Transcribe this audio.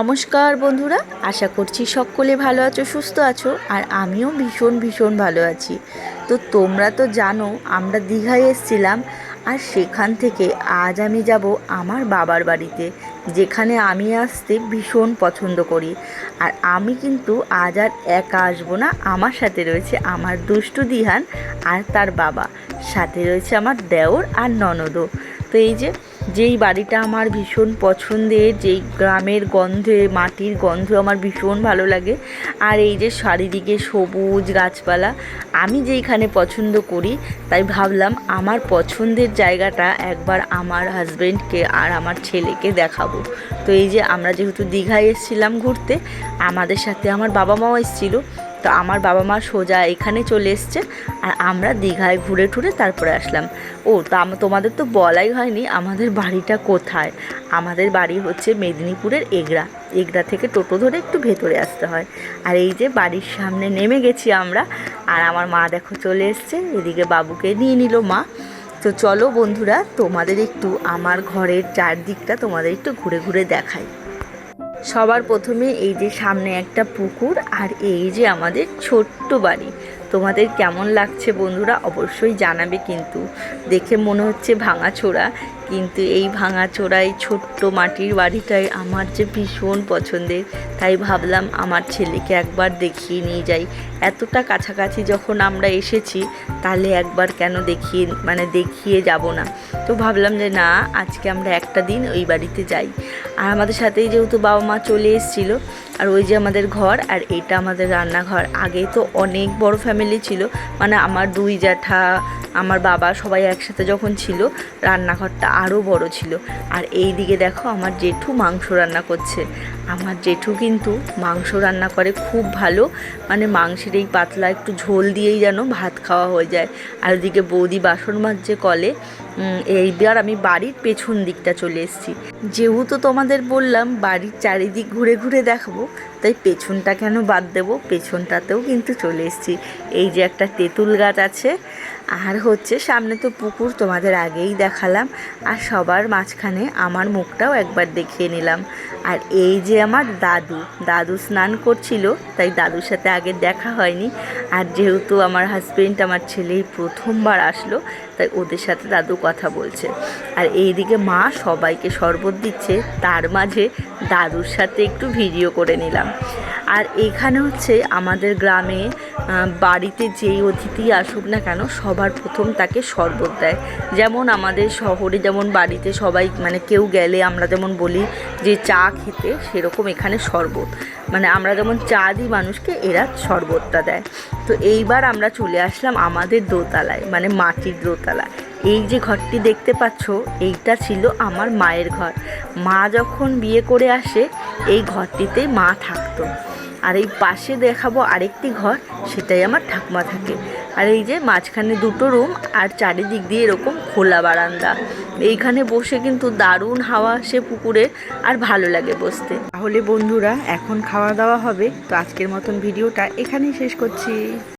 নমস্কার বন্ধুরা, আশা করছি সকলে ভালো আছো, সুস্থ আছো, আর আমিও ভীষণ ভীষণ ভালো আছি। তো তোমরা তো জানো, আমরা দীঘায় এসেছিলাম, আর সেখান থেকে আজ আমি যাব আমার বাবার বাড়িতে, যেখানে আমি আসতে ভীষণ পছন্দ করি। আর আমি কিন্তু আজ আর একা আসব না, আমার সাথে রয়েছে আমার দুষ্টু দিহান আর তার বাবা, সাথে রয়েছে আমার দেওর আর ননদও। তো এই যে যেই বাড়িটা আমার ভীষণ পছন্দের, যেই গ্রামের গন্ধে, মাটির গন্ধ আমার ভীষণ ভালো লাগে। আর এই যে চারিদিকে সবুজ গাছপালা, আমি যেইখানে পছন্দ করি, তাই ভাবলাম আমার পছন্দের জায়গাটা একবার আমার হাজব্যান্ডকে আর আমার ছেলেকে দেখাবো। তো এই যে আমরা যেহেতু দীঘায় এসেছিলাম ঘুরতে, আমাদের সাথে আমার বাবা মাও এসেছিল তো আমার বাবা মা সোজা এখানে চলে এসছে আর আমরা দীঘায় ঘুরে টুরে তারপরে আসলাম। ও, তা তোমাদের তো বলাই হয়নি আমাদের বাড়িটা কোথায়? আমাদের বাড়ি হচ্ছে মেদিনীপুরের এগরা। এগরা থেকে টোটো ধরে একটু ভেতরে আসতে হয়। আর এই যে বাড়ির সামনে নেমে গেছি আমরা। আর আমার মা দেখো চলে এসছে। এদিকে বাবুকে নিয়ে নিল মা। তো চলো বন্ধুরা, তোমাদের একটু আমার ঘরের চারদিকটা তোমাদের একটু ঘুরে ঘুরে দেখাই। সবার প্রথমে এই যে সামনে একটা পুকুর আর এই যে আমাদের ছোট্ট বাড়ি। তোমাদের কেমন লাগছে বন্ধুরা অবশ্যই জানাবে কিন্তু। দেখে মনে হচ্ছে ভাঙাচোরা। কিন্তু এই ভাঙাচোরা এই ছোট্ট মাটির বাড়িটাই আমার যে ভীষণ পছন্দের, তাই ভাবলাম আমার ছেলেকে একবার দেখিয়ে নিয়ে যাই। এতটা কাছাকাছি যখন আমরা এসেছি, তাহলে একবার কেন দেখিয়ে মানে দেখিয়ে যাব না? তো ভাবলাম যে না, আজকে আমরা একটা দিন ওই বাড়িতে যাই। আর আমাদের সাথেই যেহেতু বাবা মা চলে এসেছিল, আর ওই যে আমাদের ঘর, আর এটা আমাদের রান্নাঘর। আগে তো অনেক বড় ফ্যামিলি ছিল মানে আমার দুই জ্যাঠা, আমার বাবা সবাই একসাথে যখন ছিল, রান্নাঘরটা আরও বড় ছিল। আর এই দিকে দেখো আমার জেঠু মাংস রান্না করছে। আমার জেঠু কিন্তু মাংস রান্না করে খুব ভালো। মানে মাংসের এই পাতলা একটু ঝোল দিয়েই যেন ভাত খাওয়া হয়ে যায়। আর ওদিকে বৌদি বাসন মাজছে কলে। এইবার আমি বাড়ির পেছন দিকটা চলে এসেছি। যেহেতু তোমাদের বললাম বাড়ির চারিদিক ঘুরে ঘুরে দেখাবো, তাই পেছনটা কেন বাদ দেবো? পেছনটাতেও কিন্তু চলে এসেছি। এই যে একটা তেঁতুল গাছ আছে আর হচ্ছে সামনে তো পুকুর, তোমাদের আগেই দেখালাম। আর সবার মাঝখানে আমার মুখটাও একবার দেখিয়ে নিলাম। আর এই যে আমার দাদু দাদু স্নান করছিল, তাই দাদুর সাথে আগে দেখা হয়নি। আর যেহেতু আমার হাজবেন্ড আমার ছেলেই প্রথমবার আসলো, তাই ওদের সাথে দাদু কথা বলছে। আর এইদিকে মা সবাইকে শরবত দিচ্ছে, তার মাঝে দাদুর সাথে একটু ভিডিও করে নিলাম। আর এখানে হচ্ছে আমাদের গ্রামে বাড়িতে যেই অতিথি আসুক না কেন, সবার প্রথম তাকে শরবত দেয়। যেমন আমাদের শহরে যেমন বাড়িতে সবাই মানে কেউ গেলে আমরা যেমন বলি যে চা খেতে, সেরকম এখানে শরবত। মানে আমরা যেমন চা দিই মানুষকে, এরা শরবতটা দেয়। তো এইবার আমরা চলে আসলাম আমাদের দোতলায় মানে মাটির দোতলায়। এই যে ঘরটি দেখতে পাচ্ছ, এইটা ছিল আমার মায়ের ঘর। মা যখন বিয়ে করে আসে, এই ঘরটিতে মা থাকতো। আর এই পাশে দেখাবো আরেকটি ঘর, সেটাই আমার ঠাকুমা থাকে। আর এই যে মাঝখানে দুটো রুম আর চারিদিক দিয়ে এরকম খোলা বারান্দা। এইখানে বসে কিন্তু দারুণ হাওয়া আসে পুকুরে আর ভালো লাগে বসতে। তাহলে বন্ধুরা, এখন খাওয়া দাওয়া হবে। তো আজকের মতন ভিডিওটা এখানেই শেষ করছি।